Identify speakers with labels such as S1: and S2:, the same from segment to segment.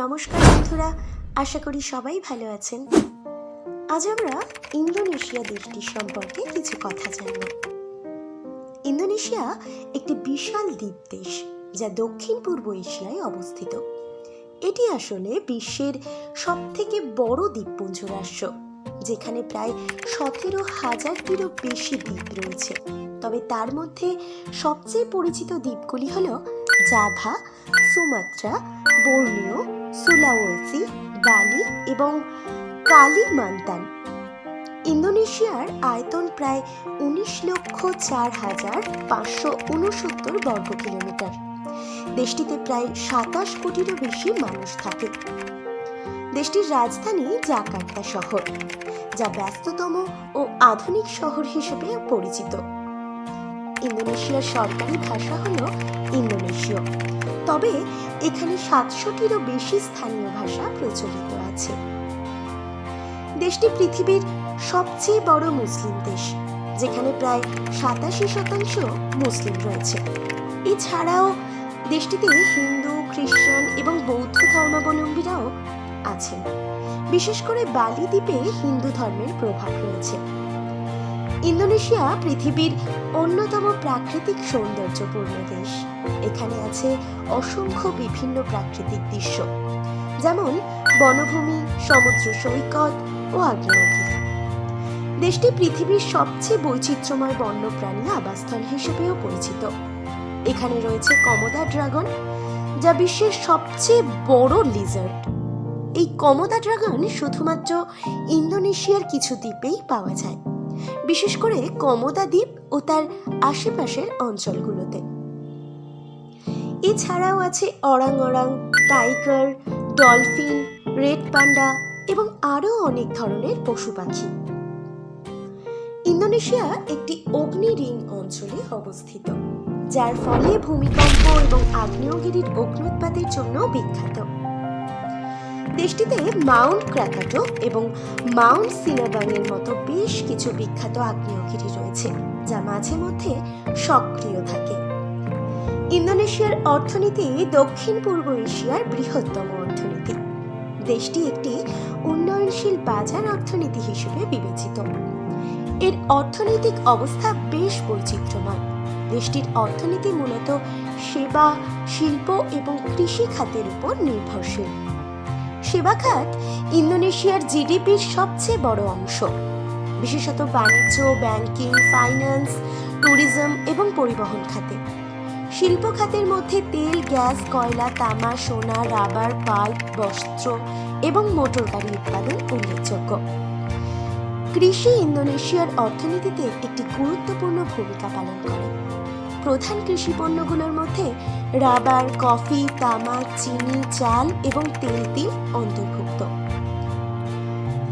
S1: নমস্কার বন্ধুরা, আশা করি সবাই ভালো আছেন। আজ আমরা ইন্দোনেশিয়া দেশটির সম্পর্কে কিছু কথা জানব। ইন্দোনেশিয়া একটি বিশাল দ্বীপ দেশ, যা দক্ষিণ পূর্ব এশিয়ায় অবস্থিত। এটি আসলে বিশ্বের সবথেকে বড় দ্বীপপুঞ্জ রাষ্ট্র, যেখানে প্রায় সতেরো হাজারটিরও বেশি দ্বীপ রয়েছে। তবে তার মধ্যে সবচেয়ে পরিচিত দ্বীপগুলি হল জাভা, সুমাত্রা বর্নিও সুলাওয়েসি, বালি এবং কালিমান্তান। ইন্দোনেশিয়ার আয়তন প্রায় উনিশ লক্ষ চার হাজার পাঁচশো উনসত্তর বর্গ কিলোমিটার। দেশটিতে প্রায় সাতাশ কোটিরও বেশি মানুষ থাকে। দেশটির রাজধানী জাকার্তা শহর, যা ব্যস্ততম ও আধুনিক শহর হিসেবে পরিচিত। ইন্দোনেশিয়ার সরকারি ভাষা হল ইন্দোনেশীয়। তবে এখানে সাতশোটিরও বেশি স্থানীয় ভাষা প্রচলিত আছে। দেশটি পৃথিবীর সবচেয়ে বড় মুসলিম দেশ, যেখানে প্রায় সাতাশি শতাংশ মুসলিম রয়েছে। এছাড়াও দেশটিতে হিন্দু খ্রিস্টান এবং বৌদ্ধ ধর্মাবলম্বীরাও আছেন। বিশেষ করে বালি দ্বীপে হিন্দু ধর্মের প্রভাব রয়েছে। ইন্দোনেশিয়া পৃথিবীর অন্যতম প্রাকৃতিক সৌন্দর্যপূর্ণ দেশ। এখানে আছে অসংখ্য বিভিন্ন প্রাকৃতিক দৃশ্য, যেমন বনভূমি, সমুদ্র সৈকত ও আগ্নেয়গিরি দেশটি পৃথিবীর সবচেয়ে বৈচিত্র্যময় বন্যপ্রাণী আবাসস্থল হিসেবেও পরিচিত। এখানে রয়েছে কমোদা ড্রাগন, যা বিশ্বের সবচেয়ে বড় লিজার্ড এই কমোদা ড্রাগন শুধুমাত্র ইন্দোনেশিয়ার কিছু দ্বীপেই পাওয়া যায়। বিশেষ করে কমোদা দ্বীপ ও তার আশেপাশের অঞ্চলগুলোতে। এছাড়াও আছে orangutan tiger, dolphin, red panda এবং আরও অনেক ধরনের পশু পাখি। ইন্দোনেশিয়া একটি অগ্নিরিং অঞ্চলে অবস্থিত, যার ফলে ভূমিকম্প এবং আগ্নেয়গিরির অগ্নুৎপাতের জন্য বিখ্যাত। দেশটিতে মাউন্ট ক্র্যাকাটো এবং মাউন্ট সিনাবাংয়ের মতো বেশ কিছু বিখ্যাত আগ্নেয়গিরি রয়েছে, যা মাঝে মধ্যে সক্রিয় থাকে। ইন্দোনেশিয়ার অর্থনীতি দক্ষিণ পূর্ব এশিয়ার বৃহত্তম অর্থনীতি। দেশটি একটি উন্নয়নশীল বাজার অর্থনীতি হিসেবে বিবেচিত। এর অর্থনৈতিক অবস্থা বেশ বৈচিত্র্যময়। দেশটির অর্থনীতি মূলত সেবা, শিল্প এবং কৃষি খাতের উপর নির্ভরশীল। সেবা খাত ইন্দোনেশিয়ার জিডিপির সবচেয়ে বড় অংশ। বিশেষত বাণিজ্য, ব্যাংকিং, ফাইন্যান্স, ট্যুরিজম এবং পরিবহন খাতে। শিল্প খাতের মধ্যে তেল, গ্যাস, কয়লা, তামা, সোনা, রাবার, পাল্প, বস্ত্র এবং মোটর গাড়ি উৎপাদন উল্লেখযোগ্য। কৃষি ইন্দোনেশিয়ার অর্থনীতিতে একটি গুরুত্বপূর্ণ ভূমিকা পালন করে। প্রধান কৃষি পণ্যগুলোর মধ্যে রাবার, কফি, তামাক, চিনি, চাল এবং তেল তিল অন্তর্ভুক্ত।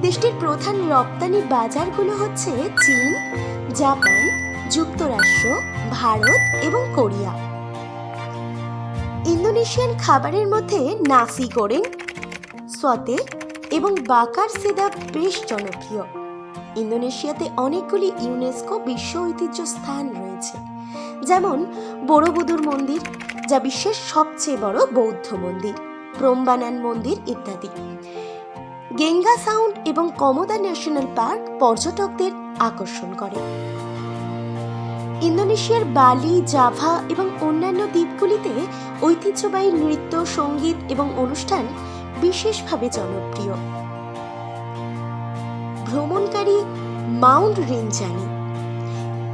S1: দেশটির প্রধান রপ্তানি বাজারগুলো হচ্ছে চীন, জাপান, যুক্তরাষ্ট্র, ভারত এবং কোরিয়া। ইন্দোনেশিয়ান খাবারের মধ্যে নাসি গোরেং সতে এবং বাকার সেদা বেশ জনপ্রিয়। ইন্দোনেশিয়াতে অনেকগুলি ইউনেস্কো বিশ্ব ঐতিহ্য স্থান রয়েছে। যেমন বড়বুদুর মন্দির, যা বিশ্বের সবচেয়ে বড় বৌদ্ধ মন্দির প্রমবানান মন্দির ইত্যাদি। গেঙ্গা সাউন্ড এবং কমদা ন্যাশনাল পার্ক পর্যটকদের আকর্ষণ করে। ইন্দোনেশিয়ার বালি, জাভা এবং অন্যান্য দ্বীপগুলিতে ঐতিহ্যবাহী নৃত্য, সংগীত এবং অনুষ্ঠান বিশেষভাবে জনপ্রিয়। ভ্রমণকারী মাউন্ট রেঞ্জানি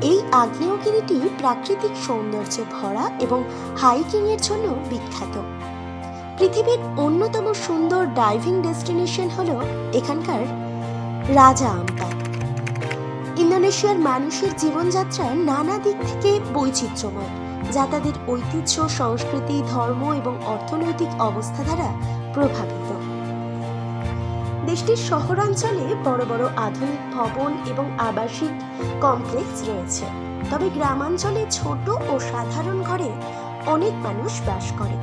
S1: এই আগ্নেয়গিরিটি প্রাকৃতিক সৌন্দর্যে ভরা এবং হাইকিং এর জন্য বিখ্যাত। পৃথিবীর অন্যতম সুন্দর ডাইভিং ডেস্টিনেশন হল এখানকার রাজা আম্পার ইন্দোনেশিয়ার মানুষের জীবনযাত্রা নানা দিক থেকে বৈচিত্র্যময়, যা তাদের ঐতিহ্য, সংস্কৃতি, ধর্ম এবং অর্থনৈতিক অবস্থা দ্বারা প্রভাবিত। দেশটির শহরাঞ্চলে বড় বড় আধুনিক ভবন এবং আবাসিক কমপ্লেক্স রয়েছে। তবে গ্রামাঞ্চলে ছোট ও সাধারণ ঘরে অনেক মানুষ বাস করে।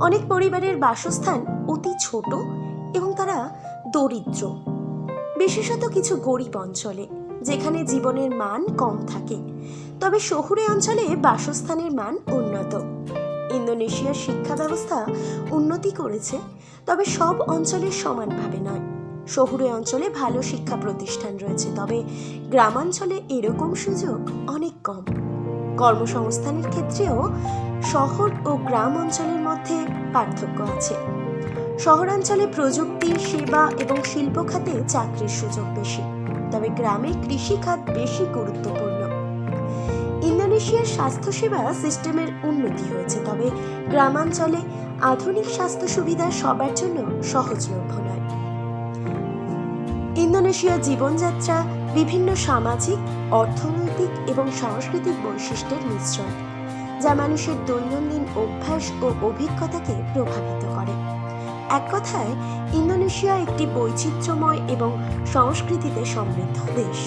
S1: অনেক পরিবারের বাসস্থান অতি ছোট এবং তারা দরিদ্র। বিশেষত কিছু গরিব অঞ্চলে, যেখানে জীবনের মান কম থাকে। তবে শহুরে অঞ্চলে বাসস্থানের মান উন্নত। ইন্দোনেশিয়ার শিক্ষা ব্যবস্থা উন্নতি করেছে, তবে সব অঞ্চলে সমানভাবে নয়। শহুরে অঞ্চলে ভালো শিক্ষা প্রতিষ্ঠান রয়েছে, তবে গ্রামাঞ্চলে এরকম সুযোগ অনেক কম। কর্মসংস্থানের ক্ষেত্রেও শহর ও গ্রাম অঞ্চলের মধ্যে পার্থক্য আছে। শহরাঞ্চলে প্রযুক্তি, সেবা এবং শিল্প খাতে চাকরির সুযোগ বেশি, তবে গ্রামে কৃষিখাত বেশি গুরুত্বপূর্ণ। ইন্দোনেশিয়ার স্বাস্থ্যসেবা সিস্টেমের উন্নতি হয়েছে, তবে গ্রামাঞ্চলে আধুনিক স্বাস্থ্য সুবিধা সবার জন্য সহজলভ্য নয় ইন্দোনেশিয়ার জীবনযাত্রা বিভিন্ন সামাজিক, অর্থনৈতিক এবং সাংস্কৃতিক বৈশিষ্ট্যের মিশ্রণ, যা মানুষের দৈনন্দিন অভ্যাস ও অভিজ্ঞতাকে প্রভাবিত করে। এক কথায়, ইন্দোনেশিয়া একটি বৈচিত্র্যময় এবং সংস্কৃতিতে সমৃদ্ধ দেশ।